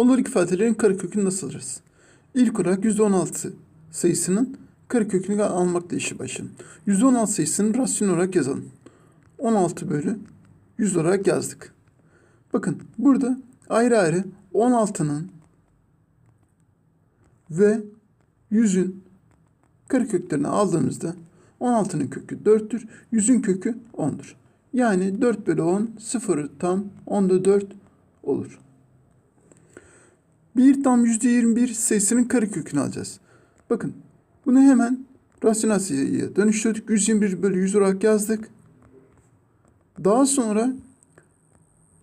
Onluk ifadelerin karekökünü nasıl alırız? İlk olarak %16 sayısının karekökünü almakla işi başlayalım. %16 sayısını rasyonel olarak yazalım. 16 bölü 100 olarak yazdık. Bakın burada ayrı ayrı 16'nın ve 100'ün kareköklerini aldığımızda 16'nın kökü 4'tür, 100'ün kökü 10'dur. Yani 4 bölü 10 0 tam 10'da 4 olur. 1 tam %21 sayısının karekökünü alacağız. Bakın bunu hemen rasyonel sayıya dönüştürdük. 121 bölü 100 olarak yazdık. Daha sonra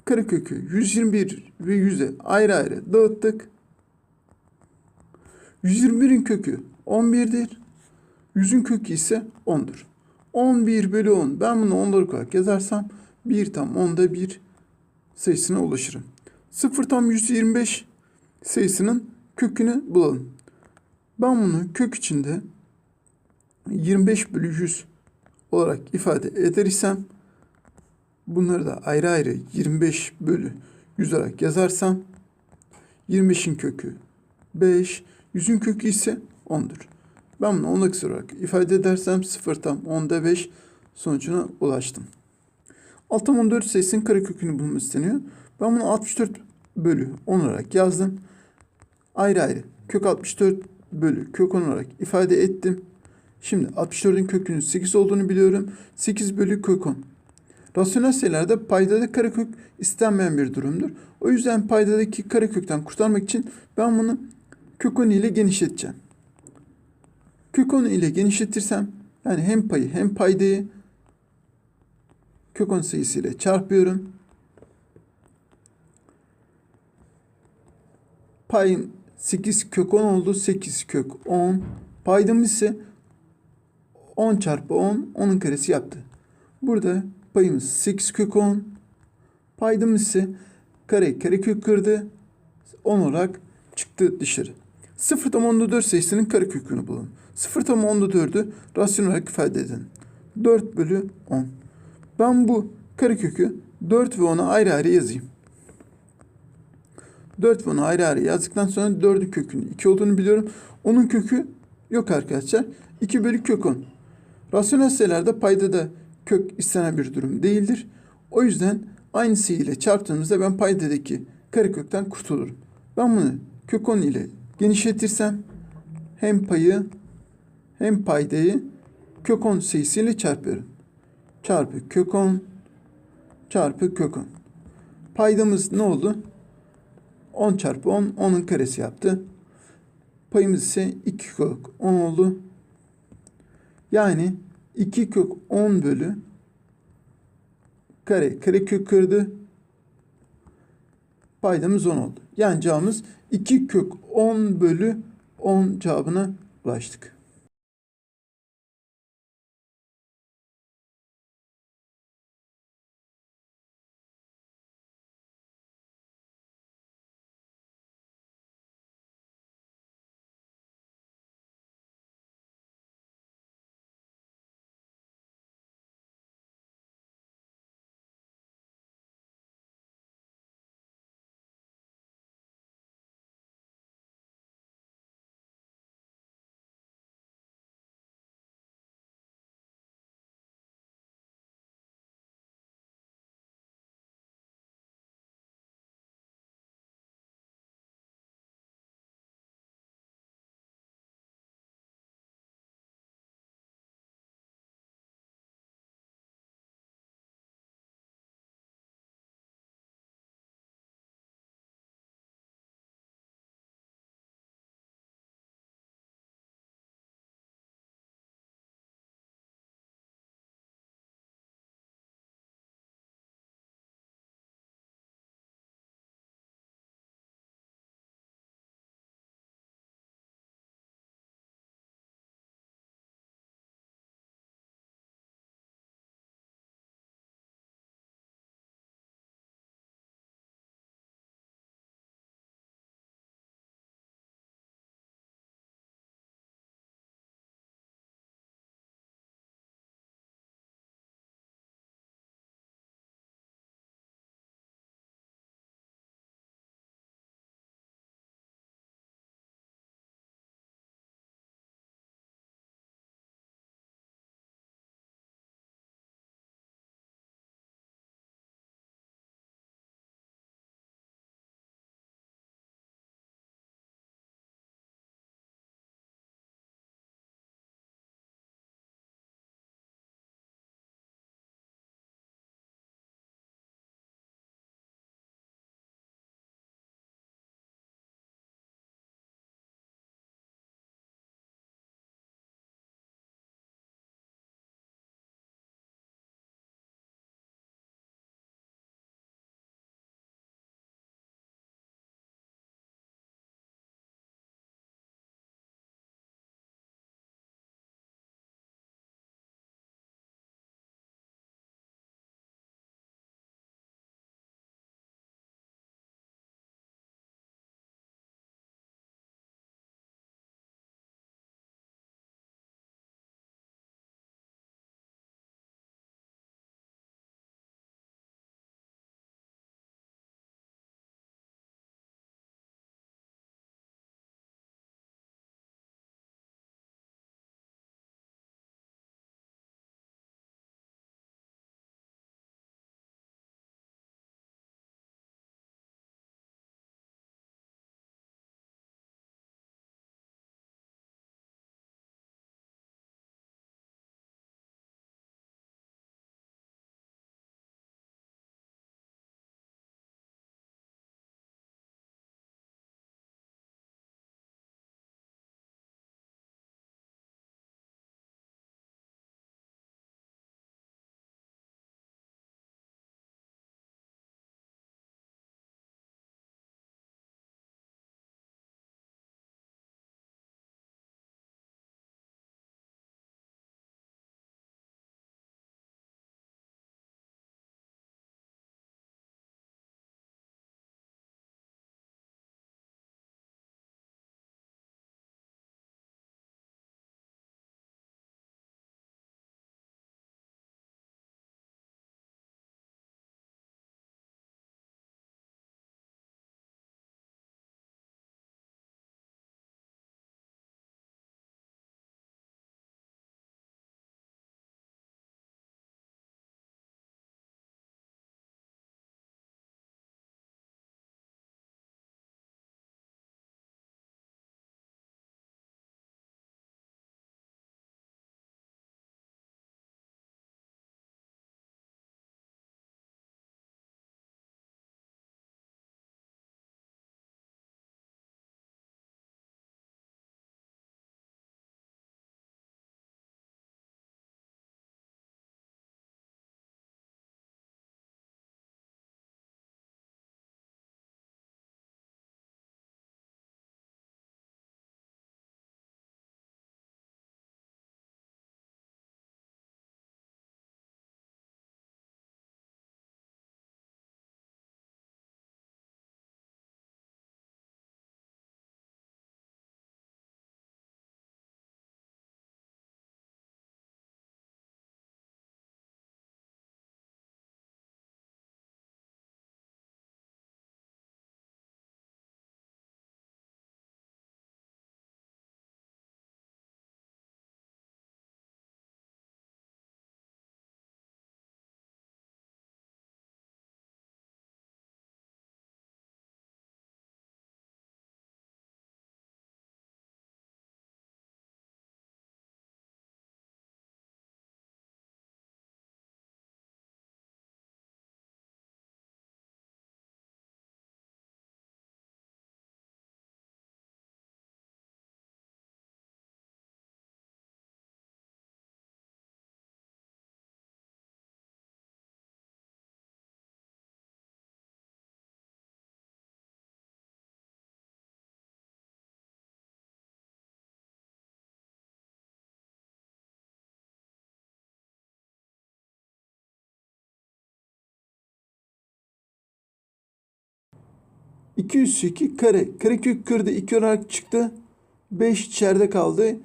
karekökü 121 ve 100'e ayrı ayrı dağıttık. 121'in kökü 11'dir. 100'ün kökü ise 10'dur. 11 bölü 10. Ben bunu ondalık olarak yazarsam 1 tam 10'da 1 sayısına ulaşırım. 0 tam 125 sayısının kökünü bulalım. Ben bunu kök içinde 25 bölü 100 olarak ifade eder isem bunları da ayrı ayrı 25 bölü 100 olarak yazarsam 25'in kökü 5, 100'ün kökü ise 10'dur. Ben bunu 10 eksik olarak ifade edersem 0 tam 10'da 5 sonucuna ulaştım. Alt tam 14 sayısının karekökünü bulmamız isteniyor. Ben bunu 64 bölü 10 olarak yazdım. Ayrı ayrı kök 64 bölü kök 10 olarak ifade ettim. Şimdi 64'ün kökünün 8 olduğunu biliyorum. 8 bölü kök 10. Rasyonel sayılarda paydada karekök istenmeyen bir durumdur. O yüzden paydadaki karekökten kurtarmak için ben bunu kök 10 ile genişleteceğim. Kök 10 ile genişletirsem yani hem payı hem paydayı kök 10 sayısı ile çarpıyorum. Payın 8 kök 10 oldu. 8 kök 10. Paydamız ise 10 çarpı 10. 10'un karesi yaptı. Burada payımız 8 kök 10. Paydamız ise kare kare kök kırdı. 10 olarak çıktı dışarı. 0 tam 10'da 4 sayısının kare kökünü bulun. 0 tam 10'da 4'ü rasyonel olarak ifade edin. 4 bölü 10. Ben bu kare kökü 4 ve 10'a ayrı ayrı yazayım. 4 ve 10'u ayrı ayrı yazdıktan sonra 4'ün kökünün 2 olduğunu biliyorum. Onun kökü yok arkadaşlar. 2 bölü kök 10. Rasyonel sayılarda payda da kök istenen bir durum değildir. O yüzden aynı sayı ile çarptığımızda ben paydadaki karekökten kurtulurum. Ben bunu kök 10 ile genişletirsem hem payı hem paydayı kök 10 sayısıyla çarpıyorum. Çarpı kök 10 çarpı kök 10. Paydamız ne oldu? 10 çarpı 10, 10'un karesi yaptı. Payımız ise 2 kök 10 oldu. Yani 2 kök 10 bölü kare, kare kök kırdı. Paydamız 10 oldu. Yani cevabımız 2 kök 10 bölü 10 cevabına ulaştık. 2 üssü 2 kare. Kare kök kırdı 2 olarak çıktı. 5 içeride kaldı.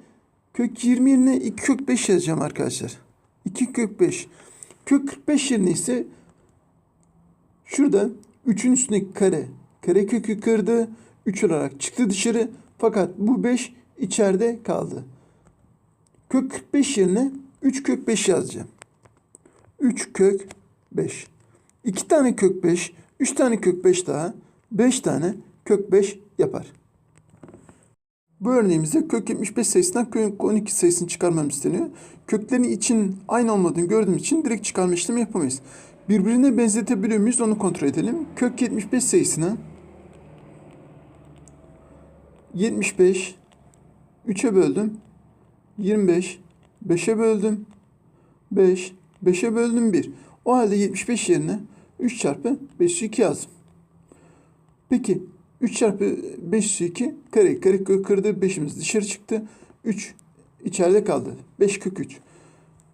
Kök 20 yerine 2 kök 5 yazacağım arkadaşlar. 2 kök 5. Kök 45 yerine ise şurada 3'ün üstündeki kare. Kare kökü kırdı. 3 olarak çıktı dışarı. Fakat bu 5 içeride kaldı. Kök 45 yerine 3 kök 5 yazacağım. 3 kök 5. 2 tane kök 5, 3 tane kök 5 daha 5 tane kök 5 yapar. Bu örneğimizde kök 75 sayısından kök 12 sayısını çıkarmam isteniyor. Köklerin için aynı olmadığını gördüğüm için direkt çıkarma işlemi yapamayız. Birbirine benzetebiliyor muyuz onu kontrol edelim. Kök 75 sayısını 75 3'e böldüm. 25 5'e böldüm. 5 5'e böldüm 1. O halde 75 yerine 3 çarpı 502 yazdım. Peki 3 çarpı 502 kare kare kök kırdı 5'imiz dışarı çıktı. 3 içeride kaldı. 5 kök 3.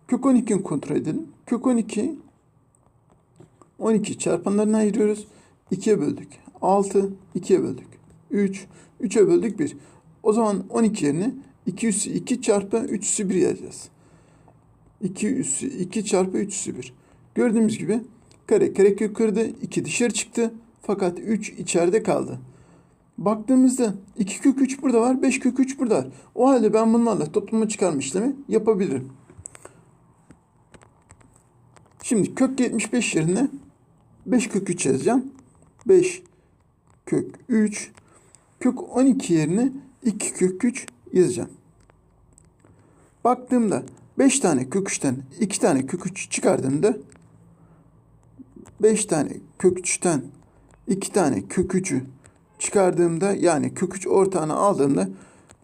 Kök 12'yi kontrol edelim. Kök 12 12 çarpanlarını ayırıyoruz. 2'ye böldük. 6 2'ye böldük. 3 3'e böldük 1. O zaman 12 yerine 2 üssü 2 çarpı 3 üssü 1 yazacağız. 2 üssü 2 çarpı 3 üssü 1. Gördüğümüz gibi kare kare kök kırdı. 2 dışarı çıktı. Fakat 3 içeride kaldı. Baktığımızda 2 kök 3 burada var. 5 kök 3 burada var. O halde ben bunlarla toplama çıkarma işlemi yapabilirim. Şimdi kök 75 yerine 5 kök 3 yazacağım. 5 kök 3 kök 12 yerine 2 kök 3 yazacağım. Baktığımda 5 tane kök 3'ten 2 tane kök 3 çıkardığımda 5 tane kök 3'ten 2 tane kök 3'ü çıkardığımda yani kök 3 ortağını aldığımda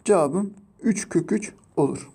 cevabım 3 kök 3 olur.